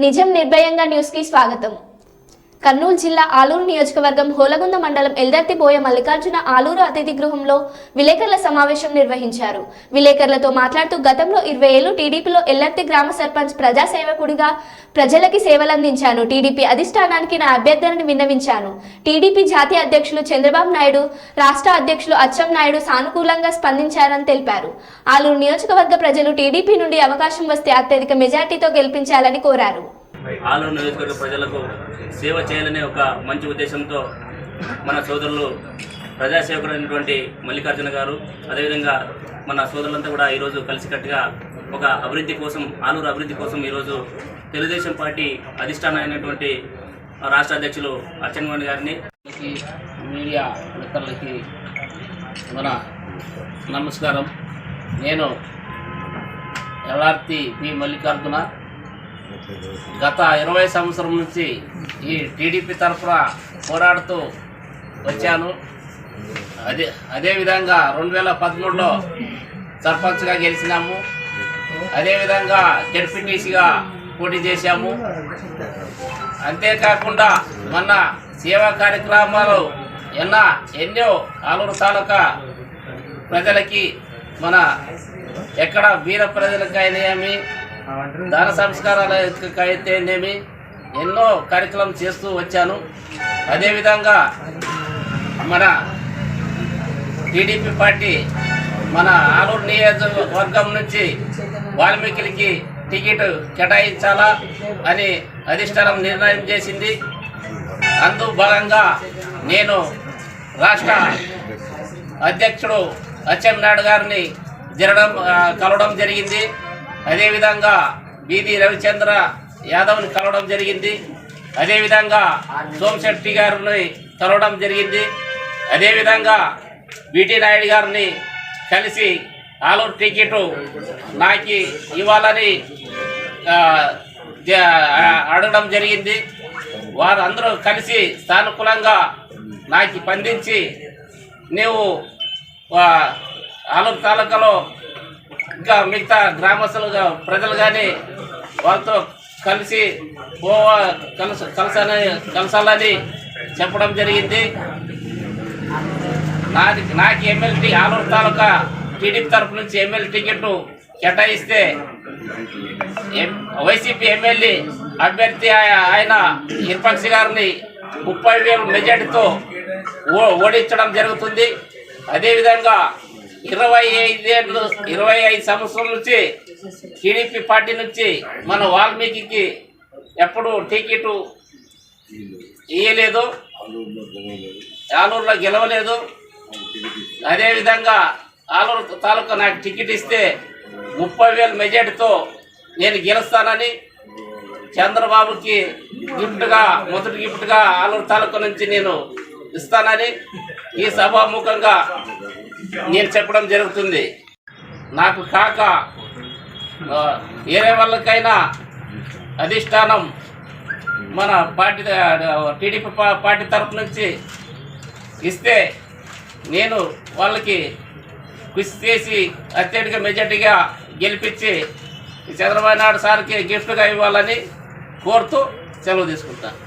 నిజం నిర్భయంగా న్యూస్కి స్వాగతం. కర్నూలు జిల్లా ఆలూరు నియోజకవర్గం హోలగుంద మండలం ఎల్దర్తిబోయ మల్లికార్జున ఆలూరు అతిథి గృహంలో విలేకరుల సమావేశం నిర్వహించారు. విలేకరులతో మాట్లాడుతూ గతంలో ఇరవై ఏళ్ళు టీడీపీలో ఎల్లర్తి గ్రామ సర్పంచ్ ప్రజాసేవకుడిగా ప్రజలకి సేవలందించాను. టీడీపీ అధిష్టానానికి నా అభ్యర్థనను విన్నవించాను. టీడీపీ జాతీయ అధ్యక్షులు చంద్రబాబు నాయుడు రాష్ట్ర అధ్యక్షులు అచ్చం నాయుడు సానుకూలంగా స్పందించారని తెలిపారు. ఆలూరు నియోజకవర్గ ప్రజలు టీడీపీ నుండి అవకాశం వస్తే అత్యధిక మెజార్టీతో గెలిపించాలని కోరారు. ఆలూరు నియోజకవర్గ ప్రజలకు సేవ చేయాలనే ఒక మంచి ఉద్దేశంతో మన సోదరులు ప్రజాసేవకుడైనటువంటి మల్లికార్జున గారు అదేవిధంగా మన సోదరులంతా కూడా ఈరోజు కలిసికట్టుగా ఒక అభివృద్ధి కోసం ఆలూరు అభివృద్ధి కోసం ఈరోజు తెలుగుదేశం పార్టీ అధిష్టానం అయినటువంటి రాష్ట్ర అధ్యక్షులు అచ్చెన్నగౌడ్ గారిని మీడియా మిత్రులకి మన నమస్కారం. నేను ఎల్ఆర్తి పి మల్లికార్జున గత ఇరవై సంవత్సరం నుంచి ఈ టీడీపీ తరఫున పోరాడుతూ వచ్చాను. అదే అదేవిధంగా రెండు వేల పదమూడులో సర్పంచ్గా గెలిచినాము. అదేవిధంగా జడ్పీటీసీగా పోటీ చేశాము. అంతేకాకుండా మొన్న సేవా కార్యక్రమాలు ఎన్న ఎన్నో ఆలూరు తాలూకా ప్రజలకి మన ఎక్కడ వీర ప్రజలకైతేనేమి దాన సంస్కారాలకైతేనేమి ఎన్నో కార్యక్రమం చేస్తూ వచ్చాను. అదేవిధంగా మన టీడీపీ పార్టీ మన ఆలూరు నియోజకవర్గం నుంచి వాల్మీకిలకి టికెట్ కేటాయించాలా అని అధిష్టానం నిర్ణయం చేసింది. అందు భాగంగా నేను రాష్ట్ర అధ్యక్షుడు అచ్చెన్నాయుడు గారిని జరగడం కలవడం జరిగింది. అదేవిధంగా బీది రవిచంద్ర యాదవ్ని కలవడం జరిగింది. అదేవిధంగా సోమశెట్టి గారిని కలవడం జరిగింది. అదేవిధంగా బీటీ నాయుడు గారిని కలిసి ఆలూరు టికెట్ నాకు ఇవ్వాలని అడగడం జరిగింది. వారందరూ కలిసి సానుకూలంగా నాకు స్పందించి నీవు ఆలూరు తాలూకాలో ఇంకా మిగతా గ్రామస్తులుగా ప్రజలు కానీ వాళ్ళతో కలిసి పోవా కలస కలసాలని కలసాలని చెప్పడం జరిగింది. నాది నాకు ఎమ్మెల్యే ఆలూరు తాలూకా టీడీపీ తరఫు నుంచి ఎమ్మెల్యే టికెట్ కేటాయిస్తే ఎం- వైసీపీ ఎమ్మెల్యే అభ్యర్థి ఆయ- ఆయన ఇర్పక్షి గారిని ముప్పై వేలు మెజార్టీతో ఓ- ఓడించడం జరుగుతుంది. అదేవిధంగా ఇరవై ఐదేళ్ళు ఇరవై ఐదు సంవత్సరాల నుంచి టీడీపీ పార్టీ నుంచి మన వాల్మీకి ఎప్పుడు టికెట్ ఇయ్యలేదు ఆలూరులో గెలవలేదు. అదేవిధంగా ఆలూరు తాలూకా నాకు టికెట్ ఇస్తే ముప్పై వేల మెజార్టీతో నేను గెలుస్తానని చంద్రబాబుకి గిఫ్ట్గా మొదటి గిఫ్ట్గా ఆలూరు తాలూకా నుంచి నేను ఇస్తానని ఈ సభాముఖంగా నేను చెప్పడం జరుగుతుంది. నాకు కాక వేరే వాళ్ళకైనా అధిష్టానం మన పార్టీ టీడీపీ పార్టీ తరఫు నుంచి ఇస్తే నేను వాళ్ళకి కృషి చేసి అత్యధిక మెజార్టీగా గెలిపించి చంద్రబాబు నాయుడు సార్కి గిఫ్ట్గా ఇవ్వాలని కోరుతూ సెలవు తీసుకుంటాను.